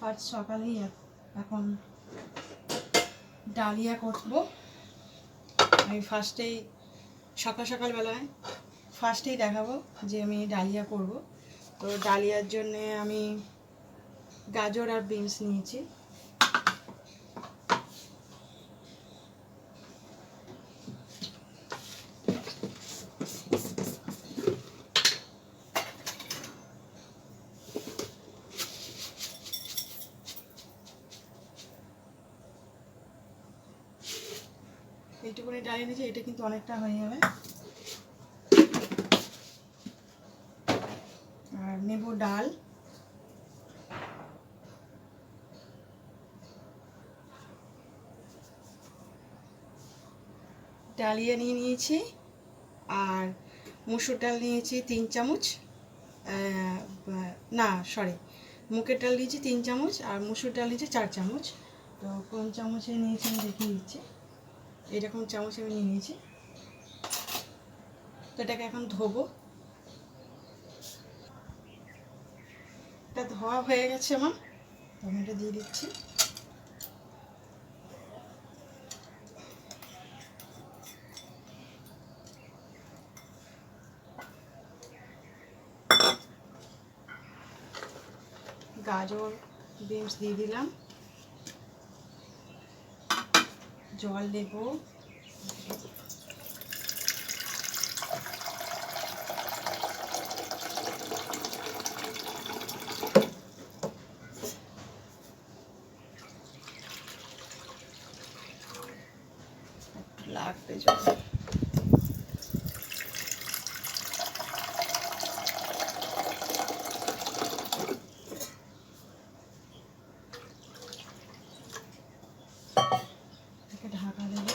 First সকালেই এখন dahlia করব। আমি ফার্স্টেই সকাল সকালবেলায় ফার্স্টেই দেখাবো যে আমি ডালিয়া করব। তো ডালিয়ার জন্যে আমি গাজর আর বিনস নিয়েছি। এইটুকুনি ডালিয়ে নিয়েছি, এটা কিন্তু অনেকটা হয়ে যাবে। আর নেব ডাল। ডালিয়া নিয়ে নিয়েছি, আর মুসুর ডাল নিয়েছি তিন চামচ না সরি মুগের ডাল নিয়েছি তিন চামচ, আর মুসুর ডাল নিয়েছি চার চামচ। তো কোন চামচে নিয়েছি আমি দেখিয়ে দিচ্ছি এরকম চামচ আমি নিয়ে নিয়েছি। তো এটাকে এখন ধোবো। এটা ধোয়া হয়ে গেছে আমার। আমি এটা দিয়ে দিচ্ছি। গাজর, বিনস দিয়ে দিলাম। জল দেব। লাগবে জল এটাকে ঢাকা দেবো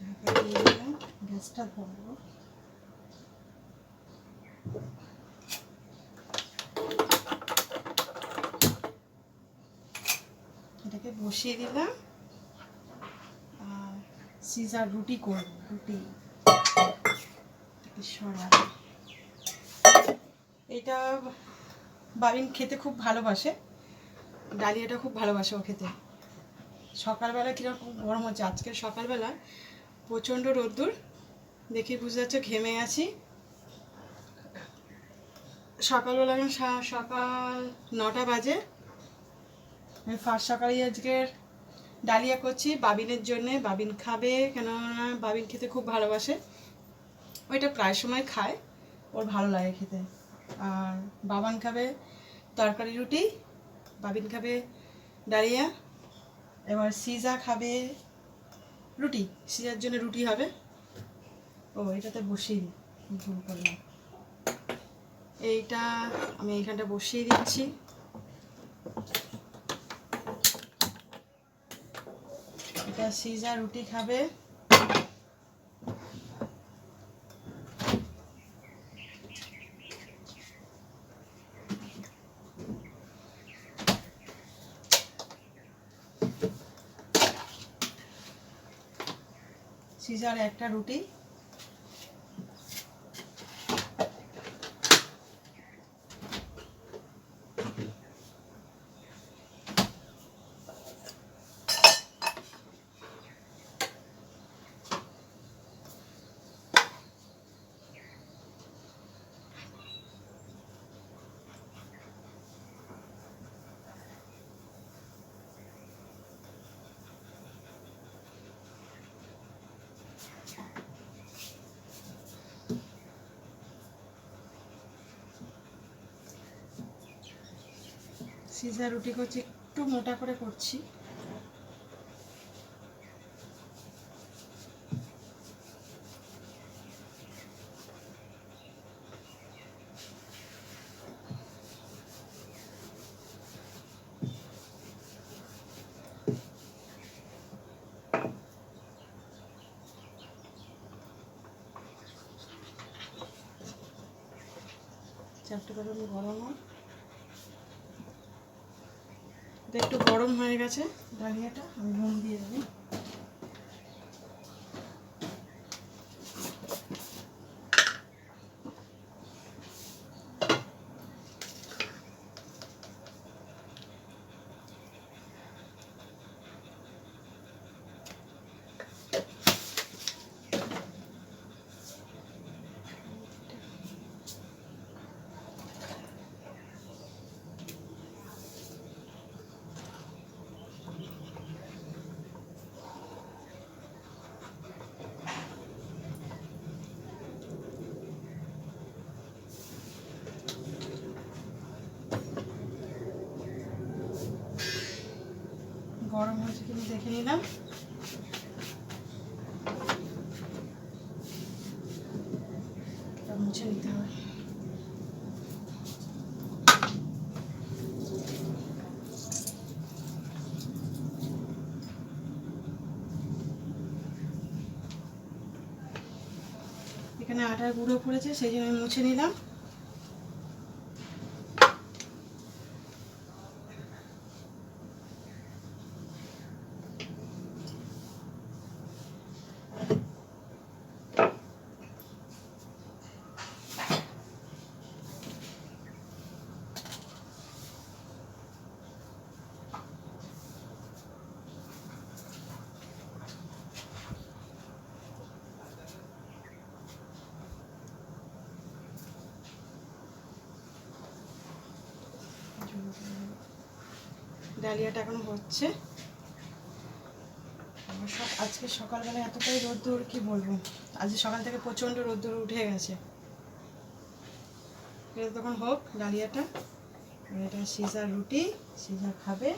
ঢাকা দিয়ে দিলাম গ্যাসটা ধরবো এটাকে বসিয়ে দিলাম। আর সিজার রুটি করব, রুটি। এটাকে এটা বাবিন খেতে খুব ভালোবাসে। ডালিয়াটা খুব ভালোবাসে ও খেতে। সকালবেলা কীরকম গরম হচ্ছে? আজকের সকালবেলা প্রচণ্ড রোদ্দুর। দেখি বুঝতে যাচ্ছে ঘেমে আছি। সকালবেলা এখন সকাল নটা বাজে। আমি ফার্স্ট সকালে আজকের ডালিয়া করছি, বাবিনের জন্যে। বাবিন খাবে কেননা বাবিন খেতে খুব ভালোবাসে। ওইটা প্রায় সময় খায়, ওর ভালো লাগে খেতে। আর বাবান খাবে তরকারি রুটি, বাবিন খাবে ডালিয়া। এবার সিজা খাবে রুটি। সিজার জন্য রুটি হবে। ও, এটাতে বসিয়ে দিই। ভুল করলাম। এইটা আমি এইখানটা বসিয়ে দিচ্ছি। এটা সিজা রুটি খাবে। সিজার একটা রুটি। সিজা রুটি করছি একটু মোটা করে করছি। চারটে করে গরম হোক। একটু গরম হয়ে গেছে ডালিয়াটা আমি নুন দিয়ে দেবো। গরম হয়েছে কিন্তু দেখে নিলাম। মুছে নিতে হবে। এখানে আটার গুঁড়ো পড়েছে, সেই জন্য আমি মুছে নিলাম। ডালিয়াটা এখন হচ্ছে। আজকে সকালবেলা এতটাই রোদ্দুর, কি বলব? আজকে সকাল থেকে প্রচণ্ড রোদ্দুর উঠে গেছে। তখন হোক, ডালিয়াটা। এটা সিজার রুটি, সিজার খাবে।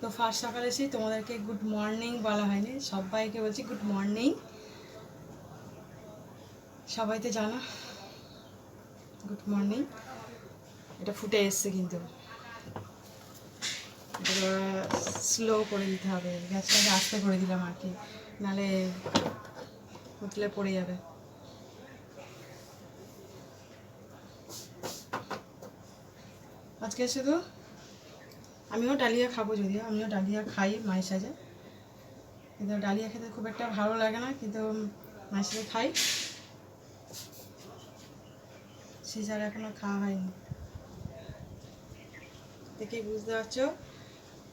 তো ফার্স্ট সকালে এসেছি তোমাদেরকে গুড মর্নিং বলা হয়নি, সবাইকে বলছি গুড মর্নিং সবাই তো জানো। গুড মর্নিং এটা ফুটে এসছে কিন্তু। স্লো করে দিতে হবে। গ্যাসটাকে আস্তে করে দিলাম আর কি। নালে উঠলে পড়ে যাবে। আজকে শুধু আমিও ডালিয়া খাব যদিও। আমিও ডালিয়া খাই মায়ের সাজে। কিন্তু ডালিয়া খেতে খুব একটা ভালো লাগে না। কিন্তু মায়ের সাথে খাই। সিজার এখনও খাওয়া হয়নি। দেখেই বুঝতে পারছ?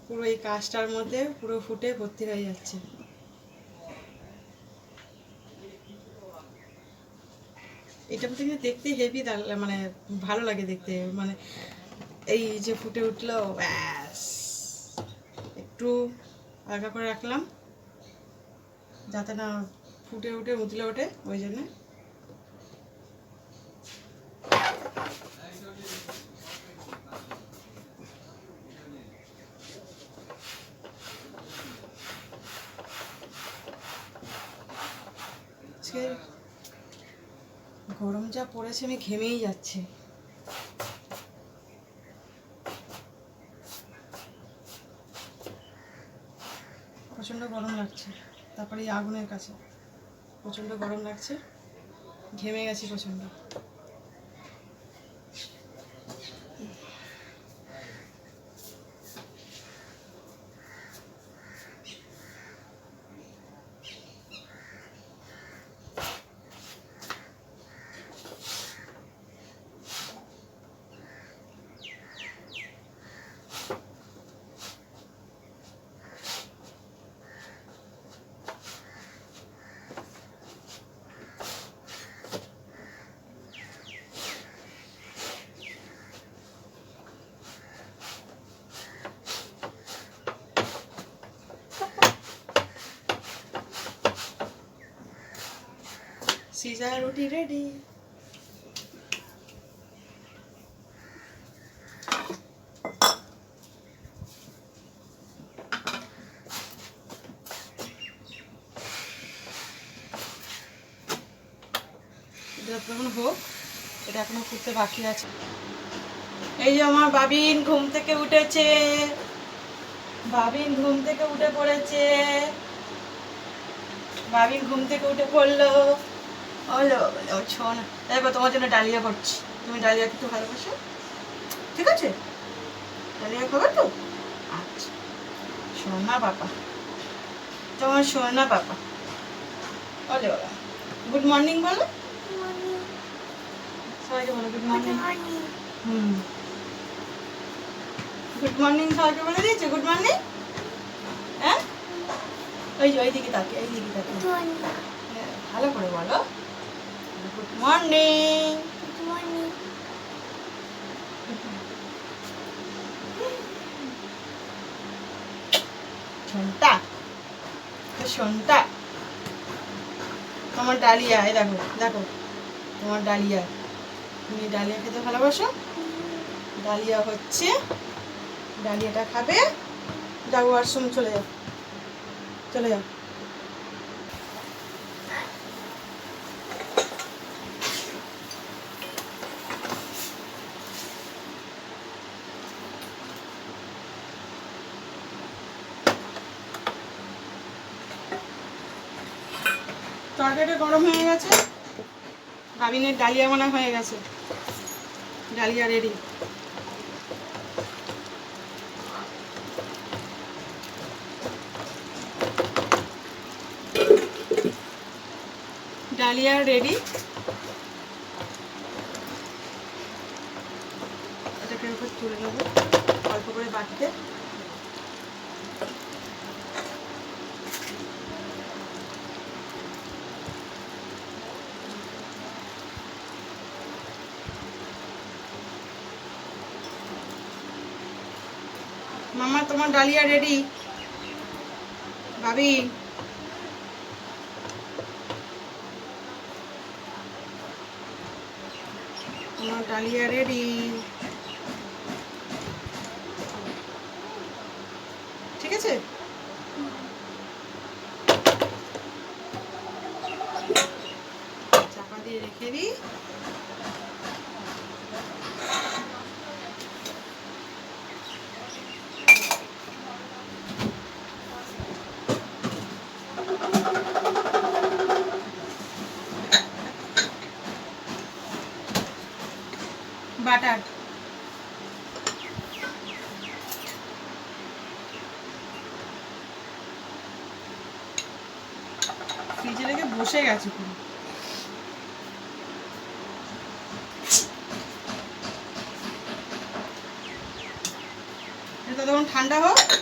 পুরো এই কাজটার মধ্যে পুরো ফুটে ভর্তি হয়ে যাচ্ছে। এটা কিন্তু দেখতে হেভি মানে ভালো লাগে দেখতে। মানে এই যে ফুটে উঠল, ব্যাস। একটু হালকা করে রাখলাম। যাতে না ফুটে উঠে, উতলে ওঠে, ওই জন্যে আজকে গরম যা পড়েছে আমি ঘেমেই যাচ্ছি। প্রচণ্ড গরম লাগছে, তারপরে এই আগুনের কাছে। প্রচণ্ড গরম লাগছে, ঘেমে গেছি প্রচণ্ড। সিজা রুটি রেডি এটা এখনও ফুটতে বাকি আছে। এই যে আমার বাবিন ঘুম থেকে উঠেছে। বাবিন ঘুম থেকে উঠে পড়েছে। বাবিন ঘুম থেকে উঠে পড়ল। হলো ও শোন দেখো তোমার জন্য ডালিয়া করছি। তুমি ডালিয়া খেতে ভালোবাসো। ঠিক আছে? ডালিয়া খাবে তো? আচ্ছা। সোনা বাবা তোমার সোনা বাবা বলে ওরা গুড মর্নিং বলো। সবাইকে বলো গুড মর্নিং। হুম। গুড মর্নিং সবাইকে বলে দিয়েছে? Good morning? হ্যাঁ? ওই ওই দিকে তাকে এই দিকে তাকে হ্যাঁ, ভালো করে বলো। গুড মর্নিং শোনটা তো শোনটা তোমার ডালিয়া এই দেখো দেখো তোমার ডালিয়া তুমি ডালিয়া খেতে ভালোবাসো? ডালিয়া হচ্ছে ডালিয়াটা খাবে যাও ওয়াশরুম চলে যাও। চলে যাও। তরকারিটা গরম হয়ে গেছে। গাবিনের ডালিয়া বানা হয়ে গেছে। ডালিয়া রেডি ডালিয়া রেডি এটাকে উপর তুলে নেব অল্প করে বাটিতে মামা তোমার ডালিয়া রেডি ভাবি। তোমার ডালিয়া রেডি ঠিক আছে চাপা দিয়ে রেখে দিই বাটার। ফ্রিজে রেখে বসে গেছে পুরো। তখন ঠান্ডা হোক।